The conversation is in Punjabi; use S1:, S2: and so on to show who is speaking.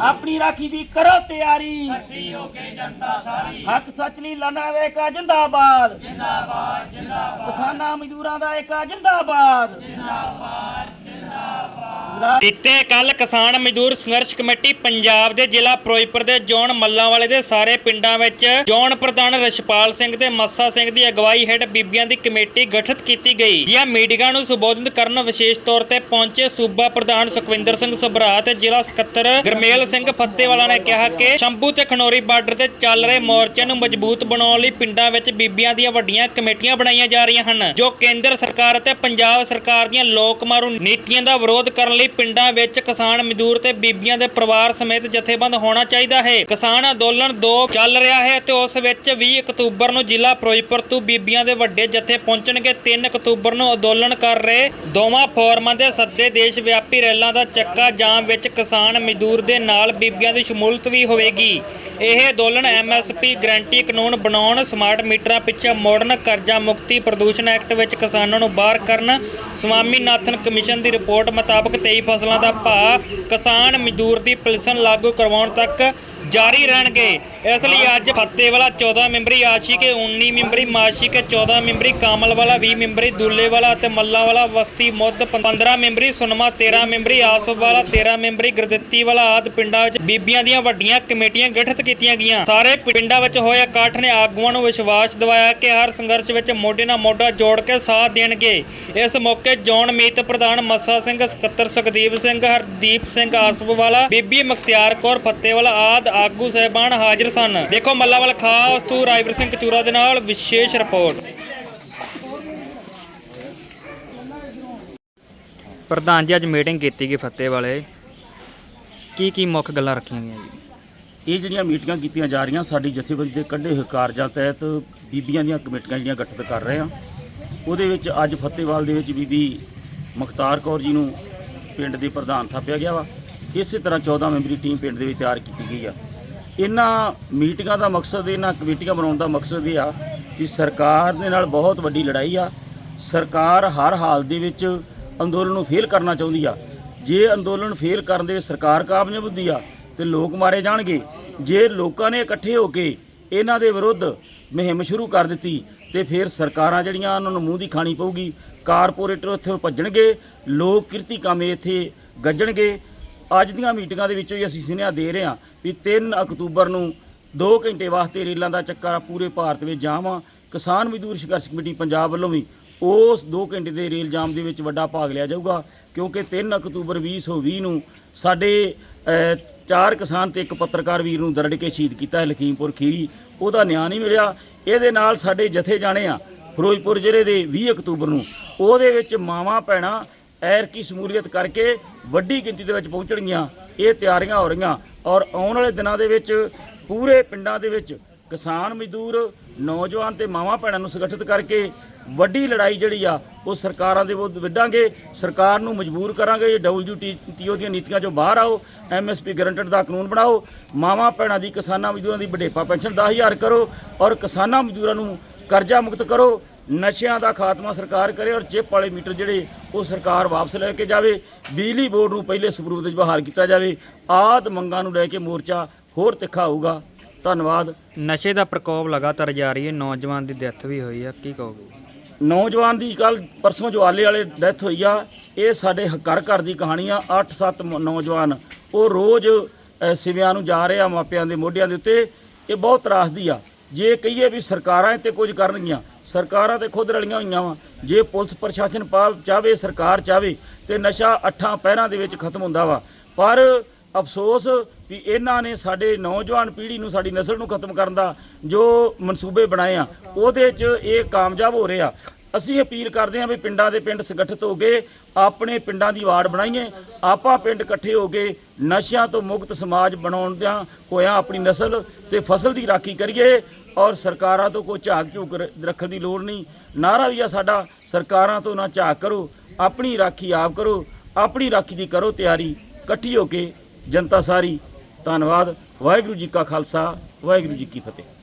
S1: ਆਪਣੀ ਰਾਖੀ ਦੀ ਕਰੋ ਤਿਆਰੀ।
S2: ਇਕੱਠੀ ਹੋ ਕੇ ਜਨਤਾ ਸਾਰੀ।
S1: ਹੱਕ ਸੱਚ ਲਈ ਲੜਨਾ ਦਾ ਏਕਾ ਜਿੰਦਾਬਾਦ। ਜਿੰਦਾਬਾਦ ਜਿੰਦਾਬਾਦ। ਕਿਸਾਨਾਂ ਮਜ਼ਦੂਰਾਂ ਦਾ ਏਕਾ ਜਿੰਦਾਬਾਦ।
S3: ਬੀਤੇ ਕੱਲ ਕਿਸਾਨ ਮਜ਼ਦੂਰ ਸੰਘਰਸ਼ ਕਮੇਟੀ ਪੰਜਾਬ ਦੇ ਜ਼ਿਲ੍ਹਾ ਫਿਰੋਜ਼ਪੁਰ ਦੇ ਜੌਨ ਮੱਲਾਂਵਾਲੇ ਦੇ ਸਾਰੇ ਪਿੰਡਾਂ ਵਿੱਚ ਜੌਨ ਪ੍ਰਧਾਨ ਰਸ਼ਪਾਲ ਸਿੰਘ ਤੇ ਮੱਸਾ ਸਿੰਘ ਦੀ ਅਗਵਾਈ ਹੇਠ ਬੀਬੀਆਂ ਦੀ ਕਮੇਟੀ ਗਠਿਤ ਕੀਤੀ ਗਈ। ਜਿਹਾਂ ਮੀਡੀਆ ਨੂੰ ਸੰਬੋਧਿਤ ਕਰਨ ਵਿਸ਼ੇਸ਼ ਤੌਰ ਤੇ ਪਹੁੰਚੇ ਸੂਬਾ ਪ੍ਰਧਾਨ ਸੁਖਵਿੰਦਰ ਸਿੰਘ ਸਭਰਾ ਤੇ ਜ਼ਿਲ੍ਹਾ ਸਕੱਤਰ ਗਰਮੇਲ ਸਿੰਘ ਫੱਤੇਵਾਲਾ ਨੇ ਕਿਹਾ ਕਿ ਸ਼ੰਭੂ ਤੇ ਖਨੌਰੀ ਬਾਰਡਰ ਤੇ ਚੱਲ ਰਹੇ ਮੋਰਚੇ ਨੂੰ ਮਜ਼ਬੂਤ ਬਣਾਉਣ ਲਈ ਪਿੰਡਾਂ ਵਿੱਚ ਬੀਬੀਆਂ ਦੀਆਂ ਵੱਡੀਆਂ ਕਮੇਟੀਆਂ ਬਣਾਈਆਂ ਜਾ ਰਹੀਆਂ ਹਨ, ਜੋ ਕੇਂਦਰ ਸਰਕਾਰ ਅਤੇ ਪੰਜਾਬ ਸਰਕਾਰ ਦੀਆਂ ਲੋਕ ਮਾਰੂ ਨੀਤੀਆਂ ਦਾ ਵਿਰੋਧ ਕਰਨ ਲਈ ਪਿੰਡਾਂ ਵਿੱਚ ਕਿਸਾਨ ਮਜ਼ਦੂਰ ਤੇ ਬੀਬੀਆਂ ਦੇ ਪਰਿਵਾਰ ਸਮੇਤ ਜਥੇਬੰਦ ਹੋਣਾ ਚਾਹੀਦਾ ਹੈ। ਕਿਸਾਨ ਅੰਦੋਲਨ 2 ਚੱਲ ਰਿਹਾ ਹੈ ਤੇ ਉਸ ਵਿੱਚ 20 ਅਕਤੂਬਰ ਨੂੰ ਜ਼ਿਲ੍ਹਾ ਫਿਰੋਜ਼ਪੁਰ ਤੋਂ ਬੀਬੀਆਂ ਦੇ ਵੱਡੇ ਜਥੇ ਪਹੁੰਚਣਗੇ। 3 ਅਕਤੂਬਰ ਨੂੰ ਅੰਦੋਲਨ ਕਰ ਰਹੇ ਦੋਵਾਂ ਫੋਰਮਾਂ ਦੇ ਸੱਦੇ ਦੇਸ਼ ਵਿਆਪੀ ਰੈਲਾਂ ਦਾ ਚੱਕਾ ਜਾਮ ਵਿੱਚ ਕਿਸਾਨ ਮਜ਼ਦੂਰ ਦੇ ਨਾਲ ਬੀਬੀਆਂ ਦੀ ਸ਼ਮੂਲਤ ਵੀ ਹੋਵੇਗੀ। ਇਹ ਅੰਦੋਲਨ ਐਮਐਸਪੀ ਗਰੰਟੀ ਕਾਨੂੰਨ ਬਣਾਉਣ, ਸਮਾਰਟ ਮੀਟਰਾਂ ਪਿੱਛੇ ਮੋੜਨ, ਕਰਜ਼ਾ ਮੁਕਤੀ ਪ੍ਰਦੂਸ਼ਣ ਐਕਟ ਵਿੱਚ ਕਿਸਾਨਾਂ ਨੂੰ ਬਾਹਰ ਕਰਨ, ਸਵਾਮੀਨਾਥਨ ਕਮਿਸ਼ਨ ਦੀ ਰਿਪੋਰਟ ਮੁਤਾਬਕ 23 ਫਸਲਾਂ ਦਾ ਭਾਅ ਕਿਸਾਨ ਮਜ਼ਦੂਰ ਦੀ ਪੈਨਸ਼ਨ ਲਾਗੂ ਕਰਵਾਉਣ ਤੱਕ ਜਾਰੀ ਰਹਿਣਗੇ। ਇਸ ਲਈ ਅੱਜ ਫੱਤੇਵਾਲਾ 14 ਮੈਂਬਰੀ ਆਸ਼ੀ ਕੇ 19 ਮੈਂਬਰੀ ਮਾਸ਼ੀ ਕੇ 14 ਮੈਂਬਰੀ ਕਾਮਲਵਾਲਾ 20 ਮੈਂਬਰੀ ਦੁੱਲੇਵਾਲਾ ਅਤੇ ਮੱਲਾਵਾਲਾ ਵਸਤੀ ਮੁੱਦ 15 ਮੈਂਬਰੀ ਸੁਨਮਾ 13 ਮੈਂਬਰੀ ਆਸਫ਼ ਵਾਲਾ 13 ਮੈਂਬਰੀ ਗੁਰਦਿੱਤੀ ਵਾਲਾ ਆਦ ਪਿੰਡਾਂ ਵਿੱਚ ਬੀਬੀਆਂ ਦੀਆਂ ਵੱਡੀਆਂ ਕਮੇਟੀਆਂ ਗਠਿਤ ਕੀਤੀਆਂ ਗਈਆਂ। ਸਾਰੇ ਪਿੰਡਾਂ ਵਿੱਚ ਹੋਏ ਇਕੱਠ ਨੇ ਆਗੂਆਂ ਨੂੰ ਵਿਸ਼ਵਾਸ ਦਿਵਾਇਆ ਕਿ ਹਰ ਸੰਘਰਸ਼ ਵਿੱਚ ਮੋਢੇ ਨਾਲ ਮੋਢਾ ਜੋੜ ਕੇ ਸਾਥ ਦੇਣਗੇ। ਇਸ ਮੌਕੇ ਜੌਨ ਮੀਤ ਪ੍ਰਧਾਨ ਮੱਸਾ ਸਿੰਘ, ਸਕੱਤਰ ਸੁਖਦੀਪ ਸਿੰਘ, ਹਰਦੀਪ ਸਿੰਘ ਆਸਫ ਵਾਲਾ ਬੀਬੀ ਮੁਖਤਿਆਰ ਕੌਰ ਫੱਤੇਵਾਲਾ ਆਦ ਆਗੂ ਸਹਿਬਾਨ ਹਾਜ਼ਰ ਸਨ। ਦੇਖੋ ਮੱਲਾਵਾਲ ਖਾਸ ਤੋਂ ਰਾਈਵਰ ਸਿੰਘ ਕਚੂਰਾ ਦੇ ਨਾਲ ਵਿਸ਼ੇਸ਼ ਰਿਪੋਰਟ। ਪ੍ਰਧਾਨ ਜੀ, ਅੱਜ ਮੀਟਿੰਗ ਕੀਤੀ ਗਈ ਫੱਤੇ ਵਾਲੇ। ਕੀ ਕੀ ਮੁੱਖ ਗੱਲਾਂ ਰੱਖੀਆਂ ਗਈਆਂ ਜੀ?
S4: ਇਹ ਜਿਹੜੀਆਂ ਮੀਟਿੰਗਾਂ ਕੀਤੀਆਂ ਜਾ ਰਹੀਆਂ, ਸਾਡੀ ਜਥੇਬੰਦੀ ਦੇ ਕੱਢੇ ਹੋਏ ਕਾਰਜਾਂ ਤਹਿਤ ਬੀਬੀਆਂ ਦੀਆਂ ਕਮੇਟੀਆਂ ਜਿਹੜੀਆਂ ਗਠਿਤ ਕਰ ਰਹੇ ਆ ਉਹਦੇ ਵਿੱਚ ਅੱਜ ਫਤਿਹਵਾਲ ਦੇ ਵਿੱਚ ਬੀਬੀ ਮੁਖਤਾਰ ਕੌਰ ਜੀ ਨੂੰ ਪਿੰਡ ਦੇ ਪ੍ਰਧਾਨ ਥਾਪਿਆ ਗਿਆ ਵਾ। ਇਸੇ ਤਰ੍ਹਾਂ 14 ਮੈਂਬਰੀ ਟੀਮ ਪਿੰਡ ਦੇ ਵਿੱਚ ਤਿਆਰ ਕੀਤੀ ਗਈ ਆ। ਇਹਨਾਂ ਮੀਟਿੰਗਾਂ ਦਾ ਮਕਸਦ, ਇਹਨਾਂ ਕਮੇਟੀਆਂ ਬਣਾਉਣ ਦਾ ਮਕਸਦ ਇਹ ਆ ਕਿ ਸਰਕਾਰ ਦੇ ਨਾਲ ਬਹੁਤ ਵੱਡੀ ਲੜਾਈ ਆ। ਸਰਕਾਰ ਹਰ ਹਾਲ ਦੇ ਵਿੱਚ ਅੰਦੋਲਨ ਨੂੰ ਫੇਲ ਕਰਨਾ ਚਾਹੁੰਦੀ ਆ। ਜੇ ਅੰਦੋਲਨ ਫੇਲ ਕਰਨ ਦੇ ਸਰਕਾਰ ਕਾਮਯਾਬ ਹੁੰਦੀ ਆ, ਤੇ ਲੋਕ ਮਾਰੇ ਜਾਣਗੇ। ਜੇ ਲੋਕਾਂ ਨੇ ਇਕੱਠੇ ਹੋ ਕੇ ਇਹਨਾਂ ਦੇ ਵਿਰੁੱਧ ਮੁਹਿੰਮ ਸ਼ੁਰੂ ਕਰ ਦਿੱਤੀ, ਤੇ ਫਿਰ ਸਰਕਾਰਾਂ ਜਿਹੜੀਆਂ ਉਹਨਾਂ ਨੂੰ ਮੂੰਹ ਦੀ ਖਾਣੀ ਪਊਗੀ, ਕਾਰਪੋਰੇਟਰ ਇੱਥੇ ਭੱਜਣਗੇ, ਲੋਕ ਕਿਰਤੀ ਕਾਮੇ ਇੱਥੇ ਗੱਜਣਗੇ। ਅੱਜ ਦੀਆਂ ਮੀਟਿੰਗਾਂ ਦੇ ਵਿੱਚੋਂ ਹੀ ਅਸੀਂ ਸੁਨੇਹਾ ਦੇ ਰਹੇ ਹਾਂ ਵੀ 3 ਅਕਤੂਬਰ ਨੂੰ 2 ਘੰਟੇ ਵਾਸਤੇ ਰੇਲਾਂ ਦਾ ਚੱਕਰ ਪੂਰੇ ਭਾਰਤ ਵਿੱਚ ਜਾਮ ਆ। ਕਿਸਾਨ ਮਜ਼ਦੂਰ ਸੰਘਰਸ਼ ਕਮੇਟੀ ਪੰਜਾਬ ਵੱਲੋਂ ਵੀ ਉਸ 2 ਘੰਟੇ ਦੇ ਰੇਲ ਜਾਮ ਦੇ ਵਿੱਚ ਵੱਡਾ ਭਾਗ ਲਿਆ ਜਾਊਗਾ, ਕਿਉਂਕਿ 3 ਅਕਤੂਬਰ 2020 ਨੂੰ ਸਾਡੇ ਚਾਰ ਕਿਸਾਨ ਤੇ ਇੱਕ ਪੱਤਰਕਾਰ ਵੀਰ ਨੂੰ ਦਰੜ ਕੇ ਸ਼ਹੀਦ ਕੀਤਾ ਹੈ ਲਖੀਮਪੁਰ ਖੀਰੀ। ਉਹਦਾ ਨਿਆਂ ਨਹੀਂ ਮਿਲਿਆ। ਇਹਦੇ ਨਾਲ ਸਾਡੇ ਜਥੇ ਜਾਣੇ ਆ ਫਿਰੋਜ਼ਪੁਰ ਜ਼ਿਲ੍ਹੇ ਦੇ 20 ਅਕਤੂਬਰ ਨੂੰ। ਉਹਦੇ ਵਿੱਚ ਮਾਵਾਂ, ਭੈਣਾਂ ਐਰ ਕੀ ਸਮੂਲੀਅਤ ਕਰਕੇ ਵੱਡੀ ਗਿਣਤੀ ਦੇ ਵਿੱਚ ਪਹੁੰਚਣਗੀਆਂ। ਇਹ ਤਿਆਰੀਆਂ ਹੋ ਰਹੀਆਂ। ਔਰ ਆਉਣ ਵਾਲੇ ਦਿਨਾਂ ਦੇ ਵਿੱਚ ਪੂਰੇ ਪਿੰਡਾਂ ਦੇ ਵਿੱਚ ਕਿਸਾਨ ਮਜ਼ਦੂਰ, ਨੌਜਵਾਨ ਤੇ ਮਾਵਾਂ ਭੈਣਾਂ ਨੂੰ ਸੰਗਠਿਤ ਕਰਕੇ ਵੱਡੀ ਲੜਾਈ ਜਿਹੜੀ ਆ, ਉਹ ਸਰਕਾਰਾਂ ਦੇ ਵਿਰੁੱਧ ਵਿੱਢਾਂਗੇ। ਸਰਕਾਰ ਨੂੰ ਮਜਬੂਰ ਕਰਾਂਗੇ। ਡਬਲਯੂਟੀਓ ਦੀਆਂ ਨੀਤੀਆਂ ਚੋਂ ਬਾਹਰ ਆਓ ਐਮਐਸਪੀ ਗਰੰਟਡ ਦਾ ਕਾਨੂੰਨ ਬਣਾਓ। ਮਾਵਾਂ ਭੈਣਾਂ ਦੀ, ਕਿਸਾਨਾਂ ਮਜ਼ਦੂਰਾਂ ਦੀ ਵਡੇਪਾ ਪੈਨਸ਼ਨ 10000 ਕਰੋ ਔਰ ਕਿਸਾਨਾਂ ਮਜ਼ਦੂਰਾਂ ਨੂੰ ਕਰਜ਼ਾ ਮੁਕਤ ਕਰੋ। ਨਸ਼ਿਆਂ ਦਾ ਖਾਤਮਾ ਸਰਕਾਰ ਕਰੇ ਔਰ ਚਿੱਪ ਵਾਲੇ ਮੀਟਰ ਜਿਹੜੇ ਉਹ ਸਰਕਾਰ ਵਾਪਸ ਲੈ ਕੇ ਜਾਵੇ ਬਿਜਲੀ ਬੋਰਡ ਨੂੰ ਪਹਿਲੇ ਸਪਰੂਪ ਵਿੱਚ ਬਹਾਲ ਕੀਤਾ ਜਾਵੇ ਆਦ ਮੰਗਾਂ ਨੂੰ ਲੈ ਕੇ ਮੋਰਚਾ ਹੋਰ ਤਿੱਖਾ ਹੋਊਗਾ। ਧੰਨਵਾਦ।
S3: ਨਸ਼ੇ ਦਾ ਪ੍ਰਕੋਪ ਲਗਾਤਾਰ ਜਾਰੀ ਹੈ ਨੌਜਵਾਨ ਦੀ ਡੈਥ ਵੀ ਹੋਈ ਹੈ ਕੀ ਕਹੋਗੇ?
S4: ਨੌਜਵਾਨ ਦੀ ਕੱਲ ਪਰਸੋਂ ਜਵਾਲੇ ਵਾਲੇ ਡੈਥ ਹੋਈ ਆ ਇਹ ਸਾਡੇ ਘਰ ਘਰ ਦੀ ਕਹਾਣੀ ਆ 8-7 ਨੌਜਵਾਨ ਉਹ ਰੋਜ਼ ਸਿਵਿਆਂ ਨੂੰ ਜਾ ਰਹੇ ਆ ਮਾਪਿਆਂ ਦੇ ਮੋਢਿਆਂ ਦੇ ਉੱਤੇ ਇਹ ਬਹੁਤ ਤਰਾਸਦੀ ਆ। ਜੇ ਕਹੀਏ ਵੀ ਸਰਕਾਰਾਂ ਤੇ ਕੁਝ ਕਰਨਗੀਆਂ ਸਰਕਾਰਾਂ ਤੇ ਖੁਦ ਰਲੀਆਂ ਹੋਈਆਂ ਵਾ। ਜੇ ਪੁਲਿਸ ਪ੍ਰਸ਼ਾਸਨ ਪਾ ਚਾਵੇ, ਸਰਕਾਰ ਚਾਹਵੇ ਤੇ ਨਸ਼ਾ ਅੱਠਾਂ ਪਹਿਰਾਂ ਦੇ ਵਿੱਚ ਖਤਮ ਹੁੰਦਾ ਵਾ। ਪਰ ਅਫਸੋਸ ਵੀ ਇਹਨਾਂ ਨੇ ਸਾਡੇ ਨੌਜਵਾਨ ਪੀੜ੍ਹੀ ਨੂੰ, ਸਾਡੀ ਨਸਲ ਨੂੰ ਖਤਮ ਕਰਨ ਦਾ ਜੋ ਮਨਸੂਬੇ ਬਣਾਏ ਆ, ਉਹਦੇ 'ਚ ਇਹ ਕਾਮਯਾਬ ਹੋ ਰਿਹਾ। ਅਸੀਂ ਅਪੀਲ ਕਰਦੇ ਹਾਂ ਵੀ ਪਿੰਡਾਂ ਦੇ ਪਿੰਡ ਸੰਗਠਿਤ ਹੋ ਕੇ ਆਪਣੇ ਪਿੰਡਾਂ ਦੀ ਵਾਰਡ ਬਣਾਈਏ। ਆਪਾਂ ਪਿੰਡ ਇਕੱਠੇ ਹੋ ਕੇ ਨਸ਼ਿਆਂ ਤੋਂ ਮੁਕਤ ਸਮਾਜ ਬਣਾਉਣਦਿਆਂ ਹੋਇਆਂ ਆਪਣੀ ਨਸਲ ਤੇ ਫਸਲ ਦੀ ਰਾਖੀ ਕਰੀਏ। ਔਰ ਸਰਕਾਰਾਂ ਤੋਂ ਕੋਈ ਝਾਕ ਝੂਕ ਰੱਖਣ ਦੀ ਲੋੜ ਨਹੀਂ। ਨਾਰਾ ਵੀ ਆ ਸਾਡਾ, ਸਰਕਾਰਾਂ ਤੋਂ ਨਾ ਝਾਕ ਕਰੋ, ਆਪਣੀ ਰਾਖੀ ਆਪ ਕਰੋ, ਆਪਣੀ ਰਾਖੀ ਦੀ ਕਰੋ ਤਿਆਰੀ, ਇਕੱਠੀ ਹੋ ਕੇ ਜਨਤਾ ਸਾਰੀ। ਧੰਨਵਾਦ, ਵਾਹਿਗੁਰੂ ਜੀ ਕਾ ਖਾਲਸਾ, ਵਾਹਿਗੁਰੂ ਜੀ ਕੀ ਫਤਿਹ।